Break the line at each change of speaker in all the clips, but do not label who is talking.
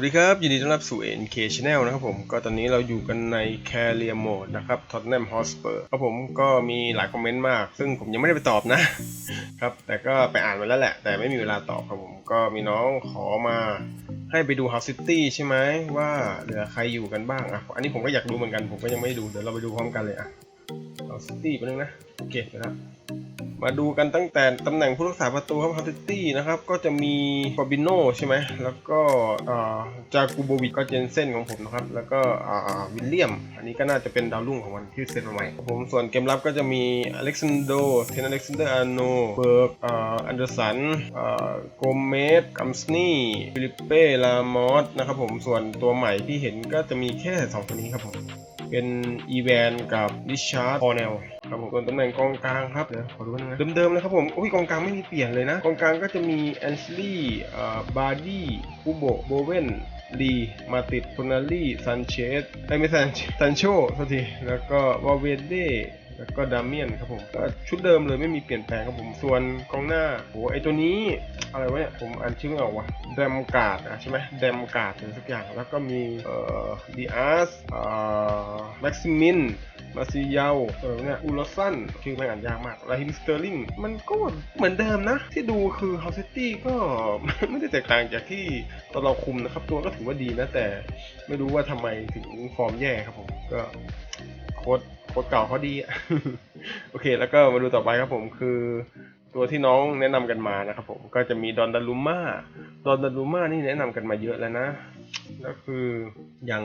วัสดีครับยินดีต้อนรับสู่ NK Channel นะครับผมก็ตอนนี้เราอยู่กันใน Carrier Mode นะครับ Tottenham Hotspur ครับผมก็มีหลายคอมเมนต์มาก ซึ่งผมยังไม่ได้ไปตอบนะครับแต่ก็ไปอ่านมาแล้วแหละ แต่ไม่มีเวลาตอบครับผมก็มีน้องขอมาให้ไปดู House City ใช่ไหมว่าเหลือใครอยู่กันบ้างอะอันนี้ผมก็อยากดูเหมือนกันผมก็ยังไม่ได้ดูเดี๋ยวเราไปดูพร้อมกันเลยอะ House City ไปนึงนะโอเคไปแล้ว มาดูกันตั้งแต่ตำแหน่งผู้รักษาประตูครับฮัตตี้นะครับ ก็จะมีฟอบิโนใช่ไหม แล้วก็จากูโบวิกก็เจนเซนของผมนะครับ แล้วก็วิลเลียม อันนี้ก็น่าจะเป็นดาวรุ่งของวันที่เซตมาใหม่ผมส่วนเกมรับก็จะมีอเล็กซานโดเทนอเล็กซานเดอร์อาโนเบิร์กอันเดอร์สันโกเมสกัมสนีฟิลิปเป้ลามอสนะครับผมส่วนตัวใหม่ที่เห็นก็จะมีแค่สองตัวนี้ครับผมเป็นอีแวนกับริชาร์ดพอเนล ครับผมส่วนตำแหน่งกองกลางครับเดี๋ยวขอดูนะเดิมๆเลยครับผมอุ้ยกองกลางไม่มีเปลี่ยนเลยนะกองกลางก็จะมีแอนชลีย์บาร์ดี้คูโบโบเวนลีมาติดโคนาลีซันเชสไอ้ยไม่ซันซันโชสักทีแล้วก็วาเวเด แล้วก็ดาเมียนครับผมก็ชุดเดิมเลยไม่มีเปลี่ยนแปลงครับผมส่วนกองหน้าโหไอตัวนี้อะไรวะเนี่ยผมอ่านชื่อไม่ออกว่ะเดมกาดอะใช่ไหมเดมกาดหรือสักอย่างแล้วก็มีเอ่อดีอาร์สเอ่อแม็กซิมินมาซิเยาเออเนี่ยอูลสันชื่อไม่อ่านยากมากลาฮิมสเตอร์ลิงมันก็เหมือนเดิมนะ ที่ดูคือเฮาซิตี้ก็ไม่ได้แตกต่างจากที่ตอนเราคุมนะครับ ตัวก็ถือว่าดีนะ แต่ไม่รู้ว่าทำไมถึงฟอร์มแย่ครับผมก็โค้ด โค้ดเก่าเขาดีอะโอเค แล้วก็มาดูต่อไปครับผมคือตัวที่น้องแนะนำกันมานะครับผมก็จะมีดอนดารุม่าดอนดารุม่านี่แนะนำกันมาเยอะแล้วนะแล้วคืออย่าง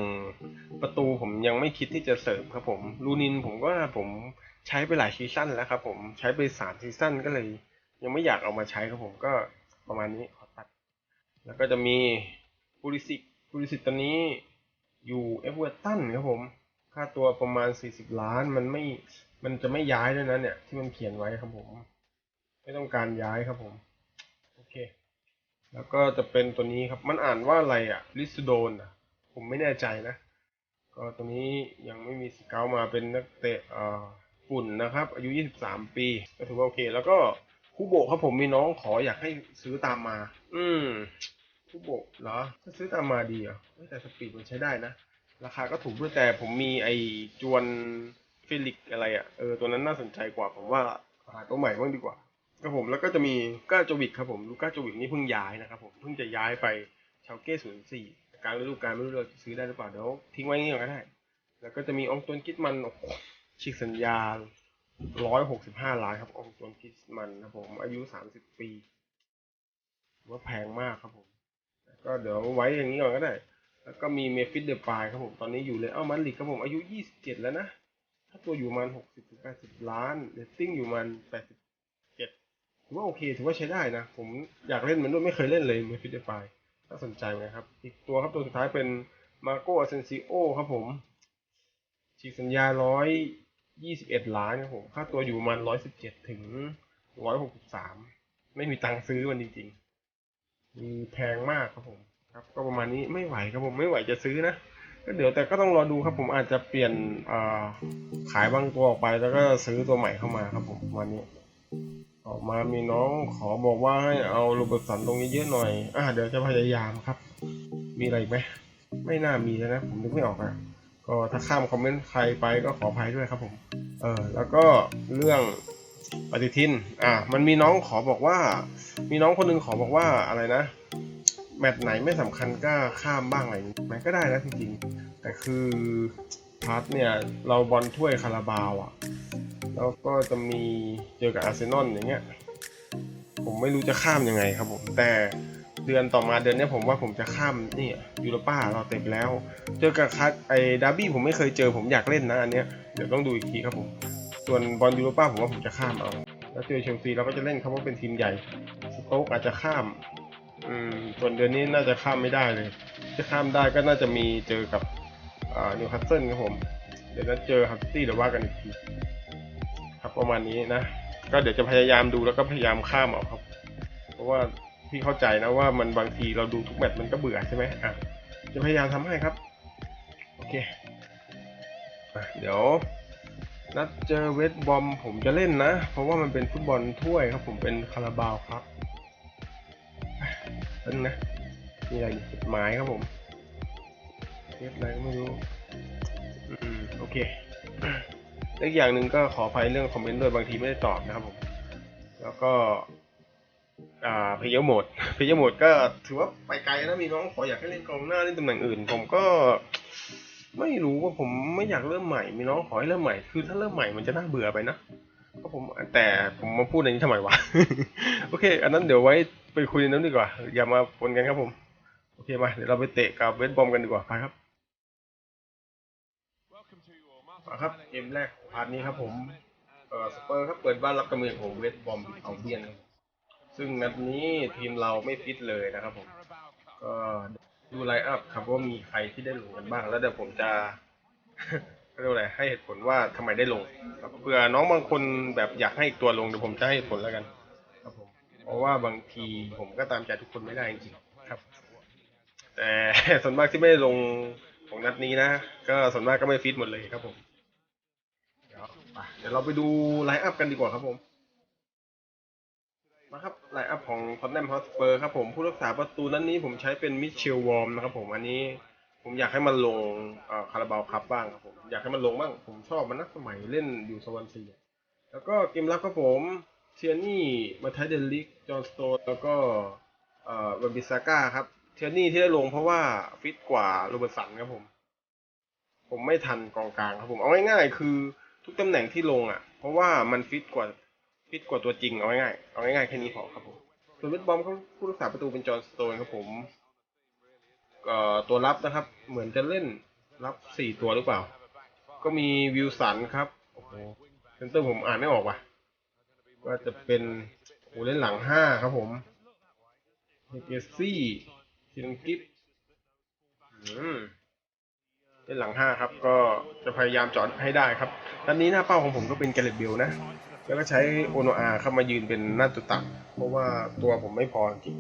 ประตูผมยังไม่คิดที่จะเสริมครับผมลูนินผมว่าผมใช้ไปหลายซีซั่นแล้วครับผมใช้ไปสามซีซั่นก็เลย ยังไม่อยากเอามาใช้ครับผมก็ประมาณนี้ขอตัด แล้วก็จะมีพูริสิกพูริสิกตอนนี้อยู่เอเวอร์ตันครับผม ค่าตัวประมาณ 40 ล้านมันไม่มันจะไม่ย้ายด้วยนะเนี่ยที่มันเขียนไว้ครับผม ไม่ต้องการย้ายครับผม โอเค แล้วก็จะเป็นตัวนี้ครับมันอ่านว่าอะไรอะลิสโดนอะผมไม่แน่ใจนะ ก็ตัวนี้ยังไม่มีสเกลมาเป็นนักเตะอ่อฝุ่นนะครับ อายุ 23 ปี ก็ถือว่าโอเค แล้วก็คูโบะครับผมมีน้องขออยากให้ซื้อตามมา อืมคูโบเหรอถ้าซื้อตามมาดีอเฮ้ยแต่สปีดมันใช้ได้นะ ราคาก็ถูกด้วยแต่ผมมีไอจวนฟิลิกอะไรอะ่ะเออตัวนั้นน่าสนใจกว่าผมว่าหาตัวใหม่บ้างดีกว่าครับผมแล้วก็จะมีก้าโจวิกครับผมลูก้าโจวิกนี่เพิ่งย้ายนะครับผมเพิ่งจะย้ายไปชาวเก้ศูนย์สี่กลางฤดูกาลไม่รู้เราซื้อได้หรือเปล่าเดี๋ยวทิ้งไว้นี่ก่อนก็ได้ แล้วก็จะมีองตวนกิตมันโอ้โหฉีกสัญญาร้อยหกสิบห้าล้านครับองตวนกิตมันครับผมอายุสามสิบปีว่าแพงมากครับผมก็เดี๋ยวไว้อย่างนี้ก่อนก็ได้ แล้วก็มีเมฟิสเดอร์ปายครับผม ตอนนี้อยู่เลย เอ้ามันลิกครับผม อายุ 27 แล้วนะ ถ้าตัวอยู่มัน 60ถึง80 ล้านเรตติ้งอยู่มัน 87 ถือว่าโอเค ถือว่าใช้ได้นะ ผมอยากเล่นมันด้วยไม่เคยเล่นเลยเมฟิสเดอร์ปายน่าสนใจนะครับ อีกตัวครับตัวสุดท้ายเป็นมาโกอเซนซิโอครับผม ฉีกสัญญา 121 ล้านครับผม ค่าตัวอยู่มัน 117 ถึง 163 ไม่มีตังค์ซื้อมันจริงๆมีแพงมากครับผม ครับก็ประมาณนี้ไม่ไหวครับผมไม่ไหวจะซื้อนะก็เดี๋ยวแต่ก็ต้องรอดูครับผมอาจจะเปลี่ยนขายบางตัวออกไปแล้วก็ซื้อตัวใหม่เข้ามาครับผมวันนี้ ออกมามีน้องขอบอกว่าให้เอาโรเบิร์ตสันตรงนี้เยอะหน่อย อ่าเดี๋ยวจะพยายามครับ มีอะไรไหมไม่น่ามีแล้วนะ ผมนึกไม่ออกอะก็ถ้าข้ามคอมเมนต์ใครไปก็ขออภัยด้วยครับผม เออแล้วก็เรื่องปฏิทิน อ่ามันมีน้องขอบอกว่า มีน้องคนหนึงขอบอกว่าอะไรนะ แมตช์ไหนไม่สำคัญก็ข้ามบ้างอะไรอย่างนี้มันก็ได้นะจริงๆ แต่คือพาร์ทเนี่ย เราบอลถ้วยคาราบาวอะ่ะ แล้วก็จะมีเจอกับอาร์เซนอลอย่างเงี้ย ผมไม่รู้จะข้ามยังไงครับผมแต่เดือนต่อมาเดือนนี้ผมว่าผมจะข้ามนี่ยูโรป้าเราเต็มแล้ว เจอกับคัดไอ้ดาร์บี้ผมไม่เคยเจอผมอยากเล่นนะอันเนี้ยเดี๋ยวต้องดูอีกทีครับผม ส่วนบอลยูโรป้าผมว่าผมจะข้ามเอา แล้วเจอเชลซีเราก็จะเล่นครับว่าเป็นทีมใหญ่สโต๊กอาจจะข้าม อืมส่วนเดือนนี้น่าจะข้ามไม่ได้เลย จะข้ามได้ก็น่าจะมีเจอกับอ่านิวคาสเซิลครับผม เดี๋ยวนั้นเจอฮัตตี้เดี๋ยวว่ากันอีกทีครับประมาณนี้นะ ก็เดี๋ยวจะพยายามดูแล้วก็พยายามข้ามเอาครับ เพราะว่าพี่เข้าใจนะว่ามันบางทีเราดูทุกแมตช์มันก็เบื่อใช่ไหมอะจะพยายามทำให้ครับ โอเคอเดี๋ยวนัดเจอเวสต์บอมผมจะเล่นนะ เพราะว่ามันเป็นฟุตบอลถ้วยครับผมเป็นคาราบาวครับ นั่นนะ มีอะไรจดหมายครับผมฟอะไรก็ไม่รู้ อืม โอเคและอีกอย่างหนึ่งก็ขออภัยเรื่องคอมเมนต์ด้วยบางทีไม่ได้ตอบนะครับผม แล้วก็อ่าเพย์โหมดเพย์โหมดก็ถือว่าไปไกลนะมีน้องขออยากให้เล่นกองหน้าเล่นตำแหน่งอื่น ผมก็ไม่รู้ว่าผมไม่อยากเริ่มใหม่ มีน้องขอให้เริ่มใหม่ คือถ้าเริ่มใหม่มันจะน่าเบื่อไปนะก็ผมแต่ผมมาพูดอย่างนี้ทำไมวะ โอเค อันนั้นเดี๋ยวไว้ ไปคุยในนั้นดีกว่า อย่ามาปนกันครับผม โอเคมา เดี๋ยวเราไปเตะกับเวทบอมกันดีกว่าไปครับมาครับเกมแรกพาร์ทนี้ครับผมเอ่อสเปอร์ครับเปิดบ้านรับกำเนิดของเวทบอมเอาเบียนซึ่งนัดนี้ทีมเราไม่ฟิตเลยนะครับผม ก็ดูไลน์อัพครับว่ามีใครที่ได้ลงกันบ้าง แล้วเดี๋ยวผมจะเรียกอะไรให้เหตุผลว่าทำไมได้ลงเผื่อน้องบางคนแบบอยากให้อีกตัวลงเดี๋ยวผมจะให้เหตุผลแล้วกัน เพราะว่าบางทีผมก็ตามใจทุกคนไม่ได้จริงๆครับ แต่ส่วนมากที่ไม่ลงของนัดนี้นะ ก็ส่วนมากก็ไม่ฟิตหมดเลยครับผม เดี๋ยวเดี๋ยวเราไปดูไลน์อัพกันดีกว่าครับผม มาครับไลน์อัพของทอตแนมฮอสเปอร์ครับผมผู้รักษาประตูนั้นนี้ผมใช้เป็นมิเชลวอร์มนะครับผมอันนี้ผมอยากให้มันลงคาราบาวคัพบ้างครับผมอยากให้มันลงบ้างผมชอบมันนะสมัยเล่นอยู่สวรรค์ซีแล้วก็เกมรับครับผม เทียนี่มาไทเดนลิก จอห์นสโตน แล้วก็เอ่อบัมบิซาก้าครับ เทียนี่ที่ได้ลงเพราะว่าฟิตกว่าโรเบิร์ตสันครับผม ผมไม่ทันกองกลางครับผม เอาง่ายๆคือทุกตำแหน่งที่ลงอะ เพราะว่ามันฟิตกว่าฟิตกว่าตัวจริงเอาง่ายๆเอาง่ายๆแค่นี้พอครับผม ส่วนเวทบอมเขาผู้รักษาประตูเป็นจอห์นสโตนครับผมเอ่อตัวรับนะครับ เหมือนจะเล่นรับสี่ตัวหรือเปล่า ก็มีวิลสันครับโอ้โหเซนเตอร์ผมอ่านไม่ออกว่ะ ว่าจะเป็นโอ้โหเล่นหลังห้าครับผมเกซี่ชินกิฟอืมเล่นหลังห้าครับ ก็จะพยายามจอดให้ได้ครับ ตอนนี้หน้าเป้าของผมก็เป็นแกเรตเบลนะ แล้วก็ใช้โอโนอาเข้ามายืนเป็นหน้าตัวตัก เพราะว่าตัวผมไม่พอจริง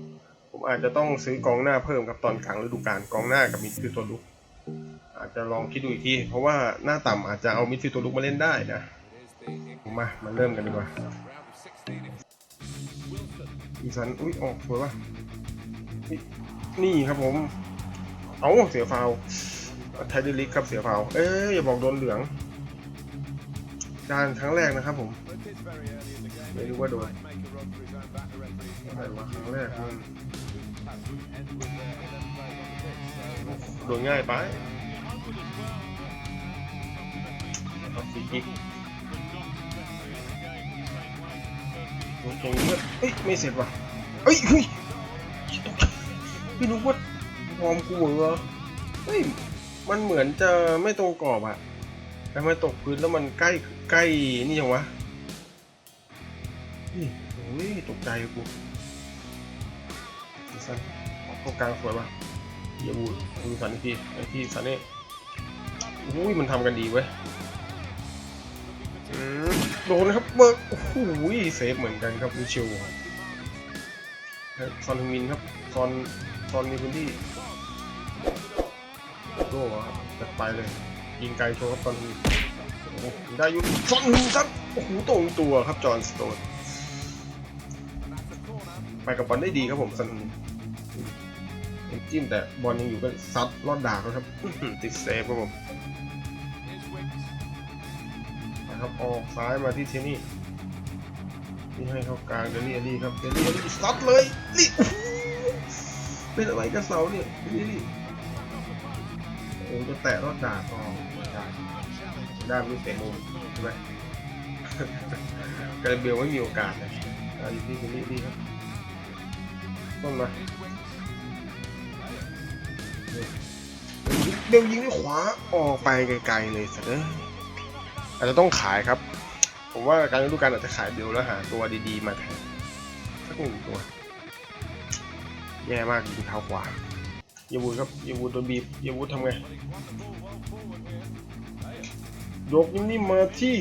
ผมอาจจะต้องซื้อกองหน้าเพิ่มครับตอนกลางฤดูกาลกองหน้ากับมิดฟิลด์ตัวลุก อาจจะลองคิดดูอีกทีเพราะว่าหน้าต่ำอาจจะเอามิดฟิลด์ตัวลุกมาเล่นได้นะมามาเริ่มกันดีกว่า อีสัน อุ้ยออกสวยว่ะนี่ครับผม เอาเสียฟาวไทเดลิกครับเสียฟาว เอ้ยอย่าบอกโดนเหลืองการครั้งแรกนะครับผม ไม่รู้ว่าโดนอะไรวะครั้งแรกโดนง่ายไปเอาฟรีคิก โดนตรงนี้เอ้ยไม่เสร็จว่ะเอ้ยเฮ้ยพี่นึกว่าวอร์มกูเหรอเฮ้ยมันเหมือนจะไม่ตรงกรอบอะแต่มาตกพื้นแล้วมันใกล้ใกล้นี่ยังวะนี่โอ้ยตกใจกูดิสันออกเขากลางสวยป่ะเยียบูดูสันอีกทีไอที่สันนี่อุ้ยมันทำกันดีเว้ย โดนครับเบิร์กโอ้โหเซฟเหมือนกันครับมิเชลเฮ้ยซอนฮึงมินครับซอนซอนมีพื้นที่โดวครับจัดไปเลย ยิงไกลโชว์ครับซอนมินโอ้โหได้อยุซอนมินครับโอ้โหตรงตัวครับจอห์นสโตนไปกับบอลได้ดีครับผมสันจิ้มแต่บอลยังอยู่ก็ซัดลอดดากแล้วครับติดเซฟครับผม นะครับออกซ้ายมาที่เทนี่นี่ให้เข้ากลางเดลี่อลี่ครับเดลี่อลี่ซัดเลยนี่โอ้โหเป็นอะไรกับเสาเนี่ยเดลี่อลี่โอ้โหจะแตะลอดดากอ๋อไม่ได้ได้ไม่รู้เตะมุมใช่ไหมการเบลไม่มีโอกาสเลยอ่าอยู่ที่เดลี่อลี่ครับต้นมาเบลยิงด้วยขวาออกไปไกลๆเลยสัตว์เอ้ย อาจจะต้องขายครับ ผมว่าการฤดูกาลอาจจะขายเบลแล้วหาตัวดีๆ มาแทนสักหนึ่งตัว แย่มากยิงเท้าขวาเยาวูดครับเยาวูดโดนบีบเยาวูดทำไงยกนิ่มๆมาที่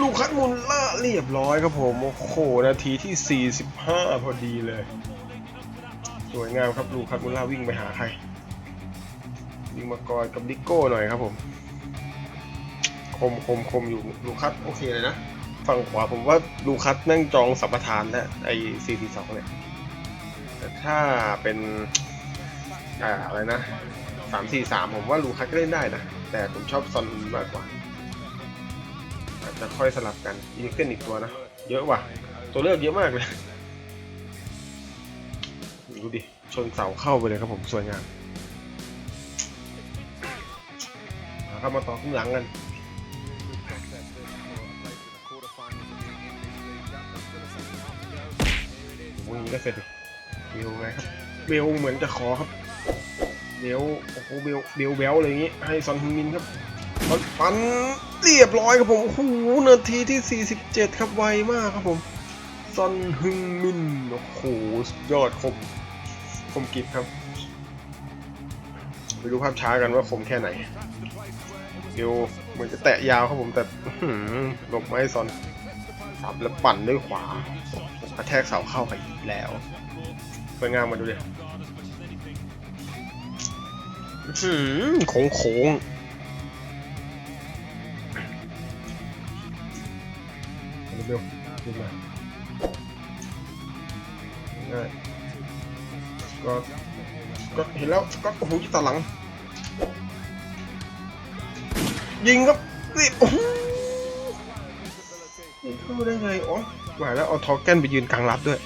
ลูกคัดมุลล่าเรียบร้อยครับผม โอ้โห นาทีที่ 45 พอดีเลย สวยงามครับลูกคัดมุลล่าวิ่งไปหาใครวิ่งมากอดกับดิโก้หน่อยครับผม คมคมคมอยู่ลูคัสโอเคเลยนะ ฝั่งขวาผมว่าลูคัสนั่งจองสัมปทานแล้วไอ้442เนี่ยแต่ถ้าเป็นอ่าอะไรนะสามสี่สามผมว่าลูคัสก็เล่นได้นะ แต่ผมชอบซอนมากกว่า อาจจะค่อยสลับกันอีกเซนอีกตัวนะ เยอะว่ะ ตัวเลือกเยอะมากเลย ดูดิ ชนเสาเข้าไปเลยครับผมสวยงามมาครับมาต่อข้างหลังกัน ก็เสร็จดิเบลไงครับเบลเหมือนจะขอครับเบลโอ้โหเบลเบลแบลอะไรอย่างงี้ ให้ซอนฮึงมินครับซอนปันเรียบร้อยครับผมโอ้โหนาทีที่ 47 ครับไวมากครับผมซอนฮึงมินโอ้โหสุดยอดคมคมกิบครับไปดูภาพช้ากันว่าคมแค่ไหนเบลเหมือนจะแตะยาวครับผมแต่อื้อหือหลบไม่ให้ซอน สับแล้วปั่นด้วยขวากระแทกเสาเข้าไปอีกแล้วสวยงามมาดูดิโค้งโค้งๆเร็วๆขึ้นมาง่ายก็ก็เห็นแล้วก็โอ้โหที่ตาหลัง ยิงครับนี่โอ้ เข้าได้ไงอ๋อหมายแล้วเอาทอร์แกนไปยืนกลางรับด้วย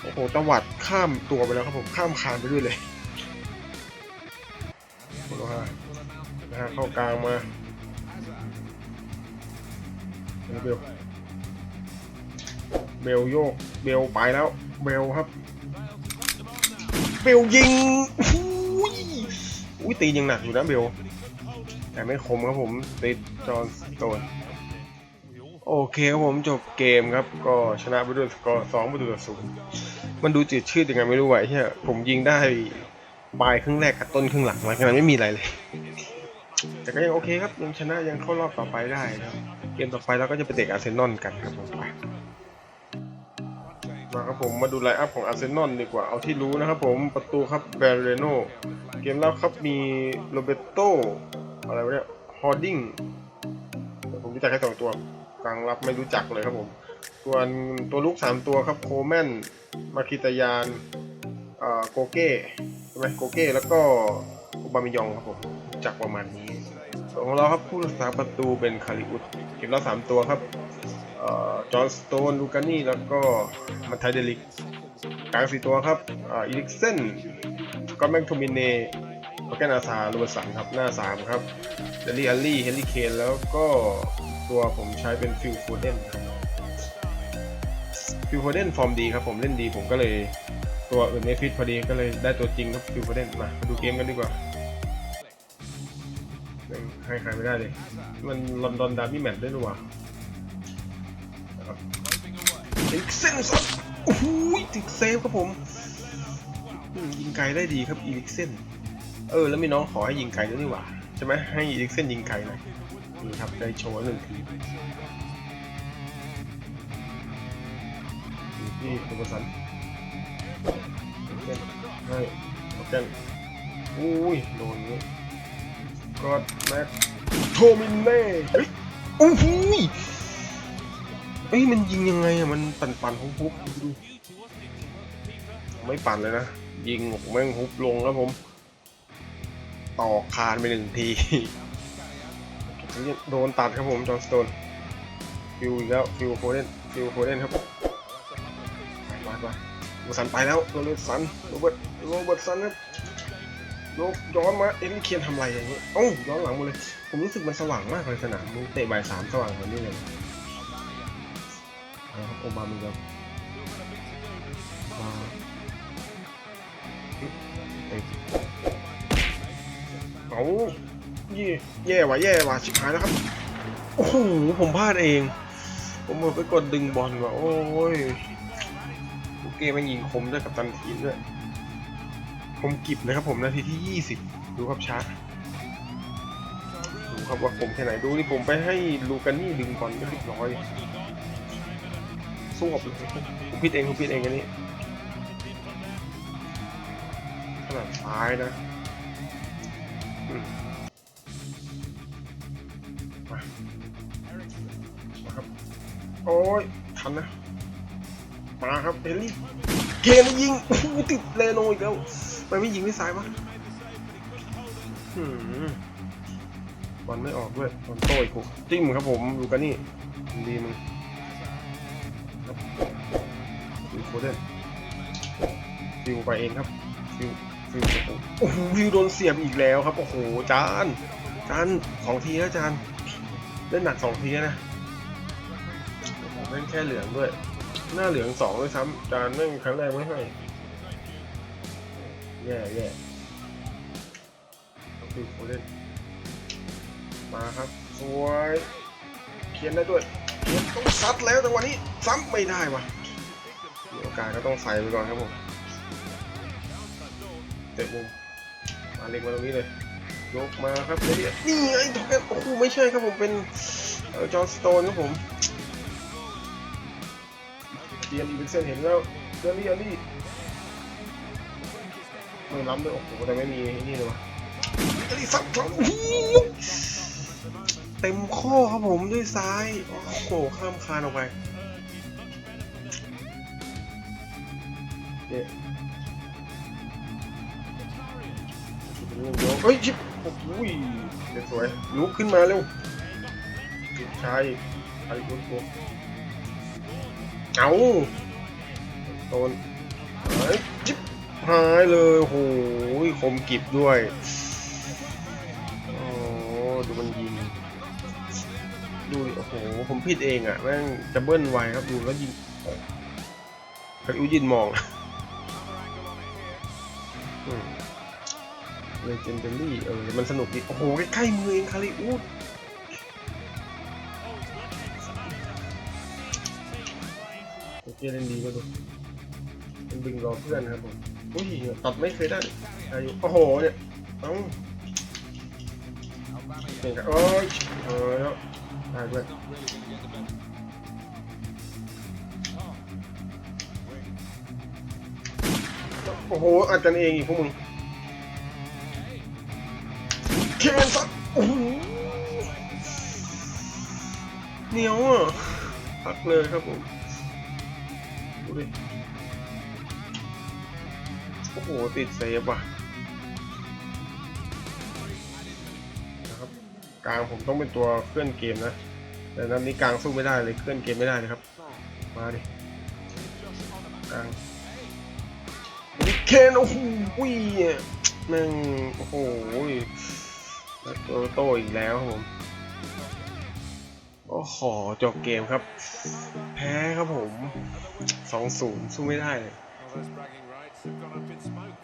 โอ้โหตวัดข้ามตัวไปแล้วครับผมข้ามคานไปด้วยเลยโอ้โหนะฮะเข้ากลางมาเบลเบลโยกเบลไปแล้วเบลครับ เบลยิงอุ้ยอุ้ยตียังหนักอยู่นะเบลแต่ไม่คมครับผมติดจอนสโตน โอเคครับผมจบเกมครับ ก็ชนะไปด้วยสกอร์สองประตูต่อศูนย์มันดูจืดชืดยังไงไม่รู้ไหว้เฮียผมยิงได้ปลายครึ่งแรกกับต้นครึ่งหลังหลังจากนั้นไม่มีอะไรเลย แต่ก็ยังโอเคครับยังชนะยังเข้ารอบต่อไปได้ครับ เกมต่อไปเราก็จะไปเตะอาร์เซนอลกันครับผมไปมาครับผมมาดูไลน์อัพของอาร์เซนอลดีกว่าเอาที่รู้นะครับผมประตูครับแบรเรโนเกมรับครับมีโรเบโตอะไรวะเนี่ยฮอร์ดิงผมรู้จักแค่สองตัว กลางรับไม่รู้จักเลยครับผม ส่วนตัวลูก 3 ตัวครับโคแมนมาคิตายานอ่อโกเก้ใช่ไหมโกเก้แล้วก็บามิยองครับผมจักประมาณนี้ส่วนของเราครับผู้รักษาประตูเป็นคาริอุสเก็บเราสามตัวครับจอห์นสโตนลูกานี่แล้วก็มาไทเดลิกกลางสี่ตัวครับอ่ออีลิกเซนก็แมงโทมินเน่โอแกนาซาลูเบสันครับหน้าสามครับเดลี่อัลลี่เฮนรี่เคนแล้วก็ ตัวผมใช้เป็นฟิลฟูเดนฟิลโฟเดนฟอร์มดีครับผมเล่นดีผมก็เลยตัวอื่นไม่ฟิตพอดีก็เลยได้ตัวจริงครับฟิลโฟเดนมาดูเกมกันดีกว่าให้ใครไม่ได้เลย มันลอนดอนดาร์บี้แมตช์ด้วยหรือวะอีกเส้นสดโอ้โหติดเซฟครับผมยิงไกลได้ดีครับอีลิกเซนเออแล้วมีน้องขอให้ยิงไกลด้วยนี่หว่าใช่ไหมให้อีลิกเซนยิงไกลน่อ นี่ครับ ได้โชว์หนึ่งทีที่คุณประสันเล่นให้โอเคอุ้ย โดนนี้กดแม็กโทมินเน่เฮ้ยโอ้โหยเฮ้ยมันยิงยังไงอะมันปั่นปั่นๆฮุบฮุบดูไม่ปั่นเลยนะ ยิงโอ้โหแม่งฮุบลงแล้วผม ต่อคานไปหนึ่งที โดนตัดครับผมจอห์นสโตนฟิวอีกแล้วฟิวโฟเดนฟิวโฟเดนครับไปไปโรเบิร์ตสันไปแล้วโรเบิร์ตสันโรเบิร์ตโรเบิร์ตสันครับโลกย้อนมาเอ็นเคียนทำอะไรอย่างนี้โอ้ย้อนหลังหมดเลย ผมรู้สึกมันสว่างมากเลยสนามมึงเตะบ่ายสามสว่างเหมือนนี่เลยครับโอบามิครับมาเอ้ยเอา เย่แย่ว่ะแย่ว่ะชิบหายแล้วครับ โอ้โหผมพลาดเอง ผมไปกดดึงบอลว่ะโอ้ยลูกเกมันยิงคมด้วยกับตันทีมด้วยคมกิบนะครับผมนาทีที่ 20 ดูครับชาร์ดูครับว่าคมแค่ไหนดูนี่ผมไปให้ลูกานี่ดึงบอลก็เรียบร้อยสู้กับผมพิดเองผมพิดเองอันนี้ขนาดซ้ายนะ ทันนะ มาครับเฮลี่เคนยิงโอ้ติดเลโนอีกแล้วทำไมไม่ยิงที่ซ้ายวะบอลไม่ออกด้วยบอลโต้อีกผมจิ้มครับผมดูกันนี่ดีมึงฟิวโคเดนฟิวไปเองครับฟิวฟิวโอ้โหฟิวโดนเสียบอีกแล้วครับ โอ้โหจานจานสองทีแล้วจานเล่นหนักสองทีนะ นั่นแค่เหลืองด้วย หน้าเหลืองสองด้วยซ้ำจานแม่งครั้งแรกไม่ให้แย่แย่ฟิวโคเดนมาครับสวยเขียนได้ด้วยเขียนต้องซัดแล้วจังหวะนี้ซ้ำไม่ได้วะมีโอกาสก็ต้องใส่ไปก่อนครับผมเตะมุมมาเล็กมาตรงนี้เลยยกมาครับเดี๋ยวนี่ไงทอกแกนโอ้โหไม่ใช่ครับผมเป็นจอร์นสโตนครับผม เตรียมอีกเส้นเห็นแล้วเดลี่อลี่ไม่ล้ำเลยโอ้โหแต่ไม่มีไอ้นี่เลยวะเดลี่ซัดครับโอ้โหเต็มข้อครับผมด้วยซ้ายโอ้โหข้ามคานออกไปเนี่ยเฮ้ยชิบโอ้โหเด็กสวยลุกขึ้นมาเร็วจุดชายไอ้ตัวตัว เอาโดนหายจิบหายเลยโอ้โหคมกิบด้วยโอ้ดูมันยิงดูโอ้โหผมผิดเองอะแม่งจะเบิ้ลไวครับดูแล้วยิงคาริอุยินมองเลเจนเดอรี่เออมันสนุกดีโอ้โหใกล้ๆมือเองคาริอุด เคเล่นดีก็ดูมันดึงรอเพื่อนนะครับผมอุ้ยตัดไม่เคยได้อายุโอ้โหเนี่ยเอ้าเก่งกันโอ้ยเออแล้วได้ด้วยโอ้โหอัดกันเองอีกพวกมึงเคนสัตโอ้โหเหนียวอะพักเลยครับผม ดิโอ้โห ติดเซฟว่ะนะครับกลางผมต้องเป็นตัวเคลื่อนเกมนะ แต่นั้นนี้กลางสู้ไม่ได้เลยเคลื่อนเกมไม่ได้เลยครับ มาดิกลางเคนโอ้โหแม่งโอ้โหโตโตอีกแล้วครับผมโอ้ขอจบเกมครับ แพ้ครับผม 2-0สู้ไม่ได้เลย
Well, those bragging rights have gone up in smoke.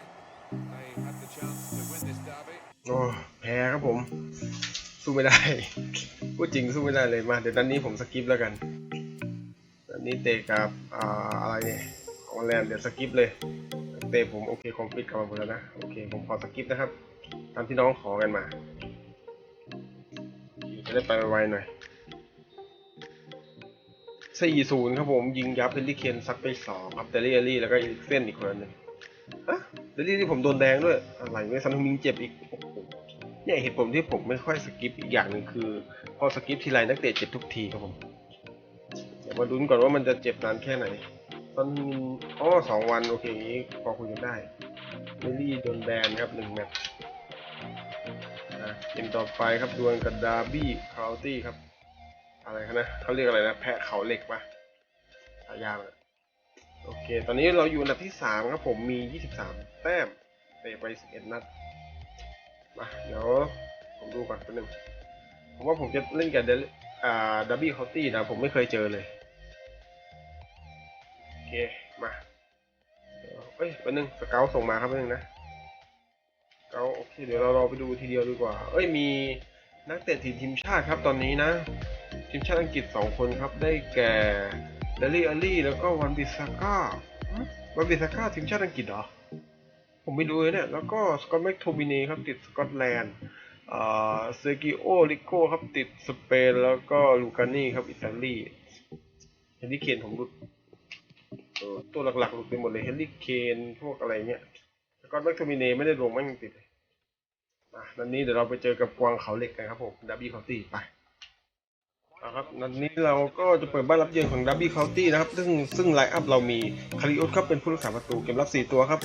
They had the chance to win this derby.
โอ้แพ้ครับผม สู้ไม่ได้พูดจริงสู้ไม่ได้เลยมาเดี๋ยวตอนนี้ผมสกิปแล้วกันตอนนี้เตะกับอ่าอะไรเนี่ยของแลนด์เดี๋ยวสกิปเลยเตะผมโอเคคอมพิวต์กลับมาหมดแล้วนะโอเคผมขอสกิปนะครับตามที่น้องขอกันมาจะได้ไปไวๆหน่อย 4-0 ครับผมยิงยับเฮนรี่เคนซัดไปสองครับเดลี่เอลี่แล้วก็อีกเส้นอีกคนนึงฮะเดลี่ที่ผมโดนแดงด้วย อะไรไม่ซันทมิงเจ็บอีกเนี่ยเหตุผลที่ผมไม่ค่อยสกิปอีกอย่างหนึ่งคือ พอสกิปทีไรนักเตะเจ็บทุกทีครับผม เดี๋ยวมาลุ้นก่อนว่ามันจะเจ็บนานแค่ไหนตอนนี้อ๋อสองวันโอเคงนี้พอคุยกันได้เมลี่โดนแบนครับหนึ่งแมตช์อะเกมต่อไปครับดวลกับดาร์บี้คาวตี้ครับ อะไรครับนะเขาเรียกอะไรนะ แพะเขาเหล็กปะฉายามันโอเค ตอนนี้เราอยู่อันดับที่สามครับผมมี23แต้มเตะไป11นัดมาเดี๋ยวผมดูก่อนแป๊บนึงผมว่าผมจะเล่นกับเดลอ่าดับบี้คอตตี้นะ ผมไม่เคยเจอเลย โอเค มาเอ้ยแป๊บนึงสเกลส่งมาครับแป๊บนึงนะสเกลโอเค เดี๋ยวเรารอไปดูทีเดียวดีกว่า เอ้ยมีนักเตะทีมทีมชาติครับตอนนี้นะ ทีมชาติอังกฤษสองคนครับ ได้แก่เดลี่อลี่แล้วก็วันบิสาก้าวันบิสาก้าทีมชาติอังกฤษเหรอ ผมไม่รู้เลยเนี่ย แล้วก็สกอตแมคโทมินีครับติดสกอตแลนด์เซกิโอลิโก้ครับติดสเปน แล้วก็ลูกานี่ครับอิตาลีเฮนรี่เคนผมรุดตัวหลักๆหลุดไปหมดเลยเฮนรี่เคนพวกอะไรเงี้ยสกอตแมคโทมินีไม่ได้รวมแม่งติดเลยมาตอนนี้เดี๋ยวเราไปเจอกับกวางเขาเหล็กกันครับผมดับบี้คอตตี้ไป ครับนัดนี้เราก็จะเปิดบ้านรับเยือนของดับบี้เคานตี้นะครับ ซึ่งซึ่งไลน์อัพเรามีคาริโอสครับเป็นผู้รักษาประตูเกมรับ 4 ตัวครับ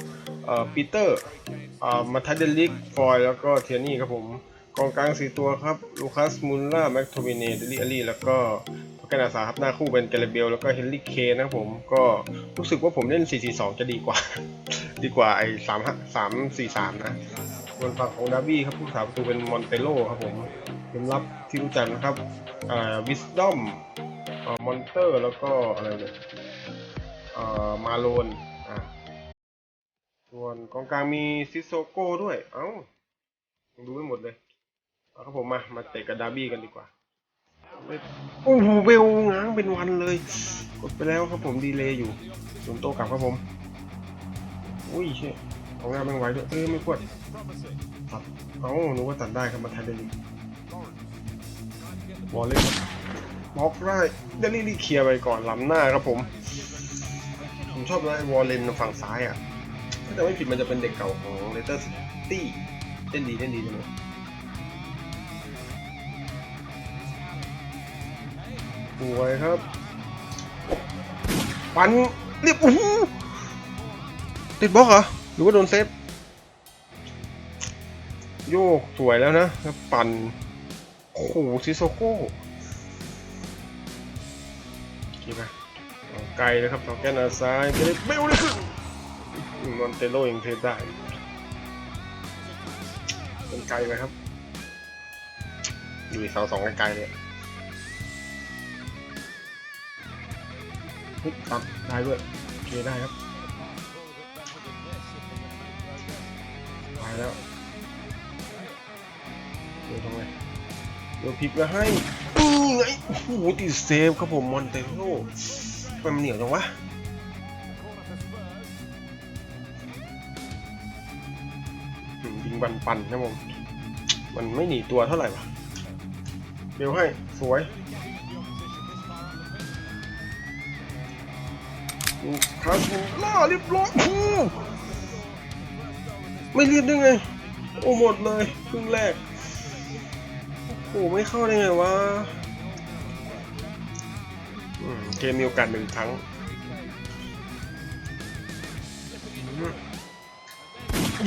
เอ่อปีเตอร์เอ่อมาทัดเดลิกฟอยแล้วก็เทียนี่ครับผมกองกลาง 4 ตัวครับลูคัสมูลล่าแม็กโทมิเนเดลิอารีแล้วก็แกนาซาครับหน้าคู่เป็นเกเรเบลแล้วก็เฮนรี่เคนนะครับผมก็รู้สึกว่าผมเล่น 4-4-2 จะดีกว่า ดีกว่าไอ้3 3 4 3 นะส่วนฝั่งของดับบี้ครับผู้รักษาประตูเป็นมอนเตโลครับผม เกมรับที่รู้จักนะครับ อ่าวิสดอมอ่ามอนเตอร์แล้วก็อะไรเนี่ยอ่ามาโลนอ่าส่วนกองกลางมีซิโซโก้ด้วย เอ้าดูไม่หมดเลยเอาครับผมมา มาเตะกับดาร์บี้กันดีกว่าโอ้โหเบลง้างเป็นวันเลย กดไปแล้วครับผมดีเลย์อยู่ส่วนโตกลับครับผม อุ้ยเชี่ยของหน้าแม่งไว้ด้วยเอ้ยไม่ควรตัด เอ้านึกว่าตัดได้ครับมาทันเดลิ วอลเล่บล็อกได้เดลี่ลี่เคลียร์ไปก่อนล้ำหน้าครับผม ผมชอบนะวอลเลนฝั่งซ้ายอะถ้าจะไม่ผิดมันจะเป็นเด็กเก่าของเลเตอร์ซิตี้เล่นดีเล่นดีจังเลยสวยครับปันเรียบโอ้โหติดบล็อกเหรอ หรือว่าโดนเซฟ โยกสวยแล้วนะแล้วปั่น โอ้โหซิโซโก้คิดไหมาไกลเลยครับต่อแกนอาซ้ายจะได้เบลเลยคือมอนเตโลยังเทได้เป็นไกลไหมครับอยู่เสาสองไกลๆเลยเฮ้ยตัดได้ด้วยโอเคได้ครับไปแล้วเดี๋ยวทำไง เดี๋ยวพลิกมาให้นี่ไงโอ้โหติดเซฟครับผมมอนเตโรมมันเหนียวจังวะยิงบันปันนะผม มันไม่หนีตัวเท่าไหร่วะเดี๋ยวให้สวยคาสูล่าเรียบร้อยโอ้ไม่เรียบได้ไง โอ้หมดเลยครึ่งแรก โอ้ไม่เข้าได้ไงวะเกมมีโอกาสหนึ่งครั้ง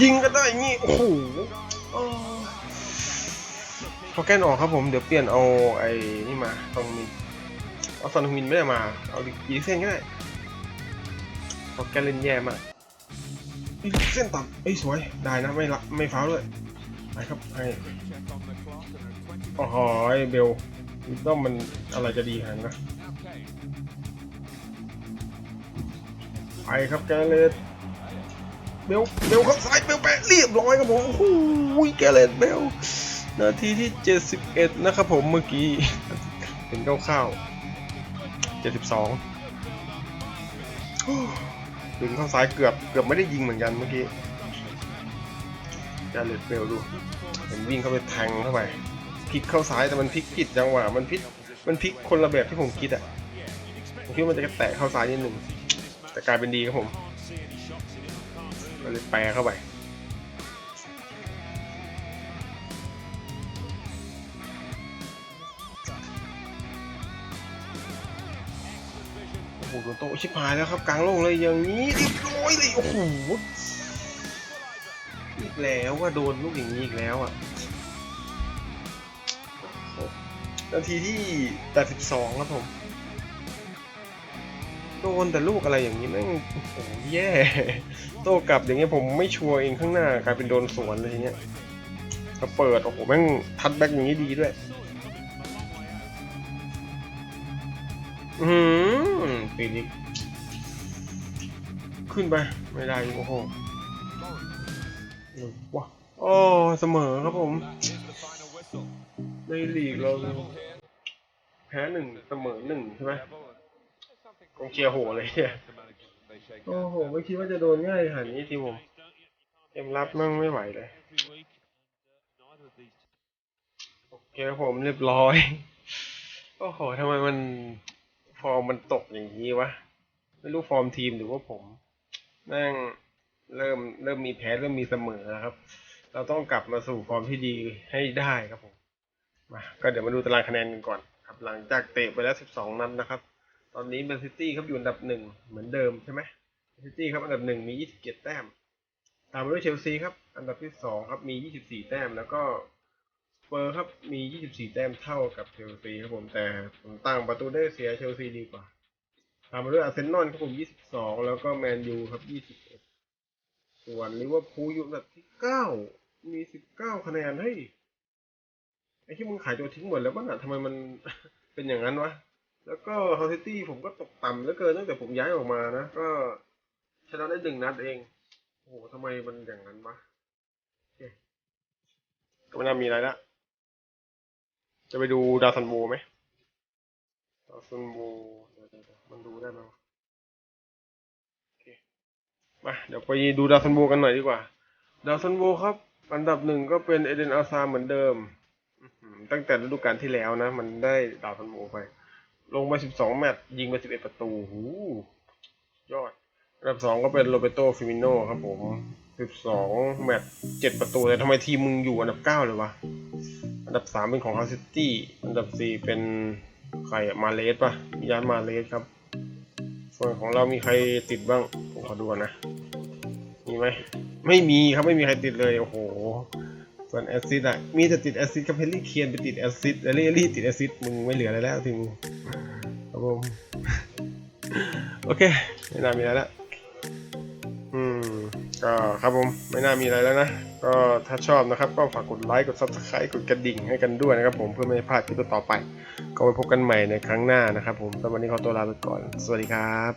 ยิงก็ได้นี่โอ้โหพอแกนออกครับผมเดี๋ยวเปลี่ยนเอาไอ้นี่มาตรงมินเอาซอนฮมินไม่ได้มา เอาอีเส้นก็ได้พอแกนเล่นแย่มากเส้นต่ำเอ้ยสวยได้นะไม่ละไม่ฟาวด้วยไปครับให้ โอ้โหเบลวิดอมมันอะไรจะดีขนาดนั้นนะไปครับแกเลตเบลเบลเข้าซ้ายเบลแปะเรียบร้อยครับผมโอ้โหแกเลตเบลนาทีที่ 71 นะครับผมเมื่อกี้ เป็นคร่าวๆ72ดึงเข้าซ้ายเกือบเกือบไม่ได้ยิงเหมือนกันเมื่อกี้แกเลตเบลดูเห็นวิ่งเข้าไปแทงเข้าไป พลิกเข้าซ้ายแต่มันพลิกผิดจังหวะมันพลิกมันพลิกคนละแบบที่ผมคิดอะผมคิดว่ามันจะแตะเข้าซ้ายนิดหนึ่งแต่กลายเป็นดีครับผมก็เลยแปรเข้าไปโอ้โหโดนโตะชิบหายแล้วครับกลางโล่งเลยอย่างนี้เรียบร้อยเลยโอ้โหอีกแล้วว่าโดนลูกอย่างนี้อีกแล้วอะ นาทีที่ 82 ครับผม โดนแต่ลูกอะไรอย่างนี้แม่งโอ้โหแย่ โต้กลับอย่างเงี้ยผมไม่ชัวร์เองข้างหน้ากลายเป็นโดนสวนเลยทีเนี้ยก็เปิด โอ้โห แม่งทัดแบ็กอย่างนี้ดีด้วย อืมปีนี้ขึ้นไป ไม่ได้โอ้โหว้าโอ้เสมอครับผม
Here's the final whistle.
ในลีกเรา
Level here.
แพ้หนึ่งเสมอหนึ่งใช่ไหม
Level and
กองเชียร์โหเลยเนี่ย
the managers, they shake
โอ้
hands.
โหไม่คิดว่าจะโดนง่ายขนาดนี้ทีผมเกมรับมั่งไม่ไหวเลยโอเคครับผมเรียบร้อย โอ้โหทำไมมันฟอร์มมันตกอย่างนี้วะ ไม่รู้ฟอร์มทีมหรือว่าผมแม่งเริ่มเริ่มมีแพ้เริ่มมีเสมอนะครับ เราต้องกลับมาสู่ฟอร์มที่ดีให้ได้ครับผม มาก็เดี๋ยวมาดูตารางคะแนนกันก่อนครับหลังจากเตะไปแล้ว 12 นัดนะครับ ตอนนี้แมนซิตี้ครับอยู่อันดับหนึ่งเหมือนเดิมใช่ไหมแมนซิตี้ครับอันดับหนึ่งมี 27 แต้ม ตามมาด้วยเชลซีครับอันดับที่สองครับมี 24 แต้มแล้วก็สเปอร์ครับมี 24 แต้มเท่ากับเชลซีครับผมแต่ผมตั้งประตูได้เสียเชลซีดีกว่า ตามมาด้วยอาร์เซนอลครับผม 22 แล้วก็แมนยูครับ 21 ส่วนลิเวอร์พูลอยู่อันดับที่ 9 มี 19 คะแนนเฮ้ อ้ที่มึงขายตัวทิ้งหมดแล้วป่ะน่ะทำไมมันเป็นอย่างนั้นวะ แล้วก็ฮอลซิตี้ผมก็ตกต่ำเหลือเกินตั้งแต่ผมย้ายออกมานะ ก็ชนะได้หนึ่งนัดเอง โอ้โหทำไมมันอย่างนั้นวะเก็ไม่น่ามีอะไรละ จะไปดูดาวซันโวไหมดาวซันโวเดี๋ยวๆๆมันดูได้ไหมโอเคมา เดี๋ยวไปดูดาวซันโวกันหน่อยดีกว่า ดาวซันโวครับ อันดับหนึ่งก็เป็นเอเดนอาซาเหมือนเดิม ตั้งแต่ฤดูกาลที่แล้วนะ มันได้ดาวซันโวไป ลงไป12 แมตช์ยิงไป 11 ประตู หู ยอดอันดับสองก็เป็นโรเบโตฟิมิโนครับผม 12 แมตช์7ประตู แต่ทำไมทีมมึงอยู่อันดับ 9 เลยวะ อันดับ 3 เป็นของฮาซิตี้ อันดับ 4 เป็นใครอะมาเลสปะยานมาเลสครับ ส่วนของเรามีใครติดบ้าง ผมขอดูก่อนนะ มีไหม ไม่มีครับ ไม่มีใครติดเลย โอ้โห ส่วนแอซซิดอะมีแต่ติดแอซซิดกับเฮลลี่เคียนไปติดแอซซิดแล้วเฮลลี่ติดแอซซิดมึงไม่เหลืออะไรแล้วทีมมึงครับผมโอเค ไม่น่ามีอะไรแล้วอืมก็ครับผมไม่น่ามีอะไรแล้วนะ ก็ถ้าชอบนะครับ ก็ฝากกดไลค์กด subscribe กดกระดิ่งให้กันด้วยนะครับผมเพื่อไม่ให้พลาดคลิปต่อไป ก็ไปพบกันใหม่ในครั้งหน้านะครับผมสำหรับวันนี้ขอตัวลาไปก่อน สวัสดีครับ